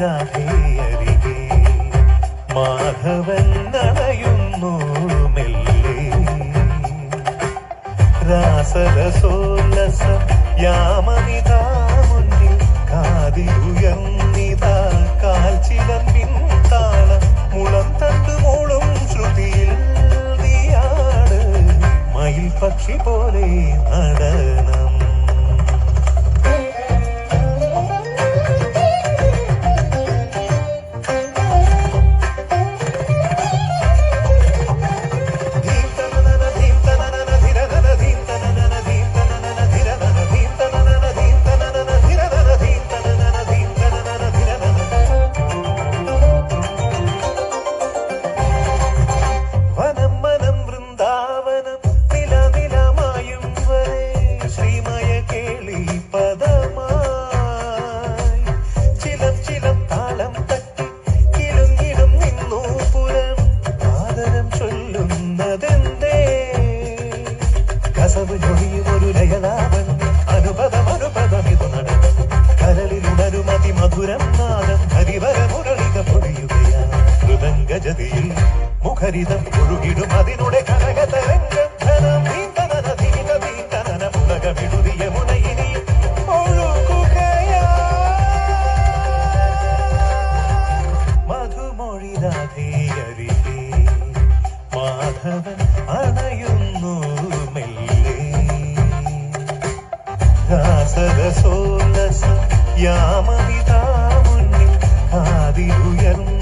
രാധേ മാധവൻ നനയുന്നു മെല്ലെ രാസരസോല്ലസ യാമനിതാ മുന്നിൽ കാതിരുയർന്നിതാ കാൽച്ചിലം കവിയും ഒരു ലഹളാവൻ അനുപദം അനുപദം ഇത് നടക്കും കരളിലുണരും അതിമധുരം നാദം ഹരിവരമുരളിക പൊഴിയുകയാ മൃദംഗജതിയിൽ മുഖരിതം ഒഴുകിടും അതിനുടെ കനകതരംഗം. ധനം നീന്തന നീന്തന മുളകമിടുതിയ രാസരസോല്ലസ യാമവിതാമുന്നിൽ കാതിലുയർന്നു